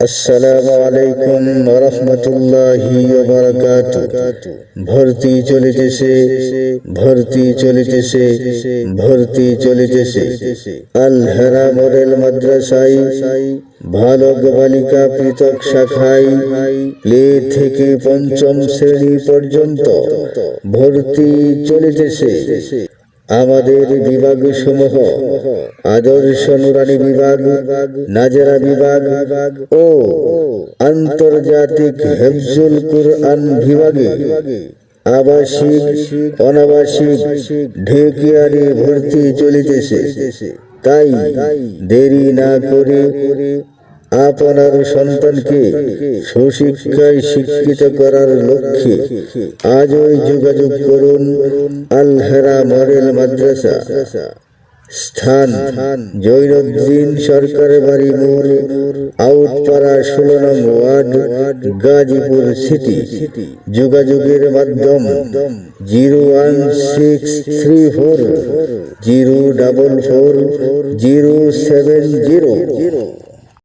আসসালামু আলাইকুম রহমতুল্লাহি ভর্তি চলিতেছে ভর্তি চলিতেছে ভর্তি চলিতেছে। আল হেরা মডেল মাদ্রাসায় বালক বালিকা পৃথক শাখায় প্লে থেকে পঞ্চম শ্রেণি পর্যন্ত ভর্তি চলিতেছে। আমাদের বিভাগ সমূহ আদর্শ নুরানি বিভাগ, নাজরা বিভাগ ও আন্তর্জাতিক হেফজুল কুরআন বিভাগে আবাসিক, অনাবাসিক ঢেকিয়ারি ভর্তি চলিতেছে। তাই দেরি না করে আপনার সন্তানকে সুশিক্ষায় শিক্ষিত করার লক্ষ্যে আজই যোগাযোগ করুন আলহেরা মডেল মাদ্রাসা। স্থান জৈনুদ্দিন সরকার বাড়ি মোড়, আউটপাড়া ষোলো নং ওয়ার্ড, গাজীপুর সিটি। যোগাযোগের মাধ্যম zero one six three four, zero double four, zero seven zero.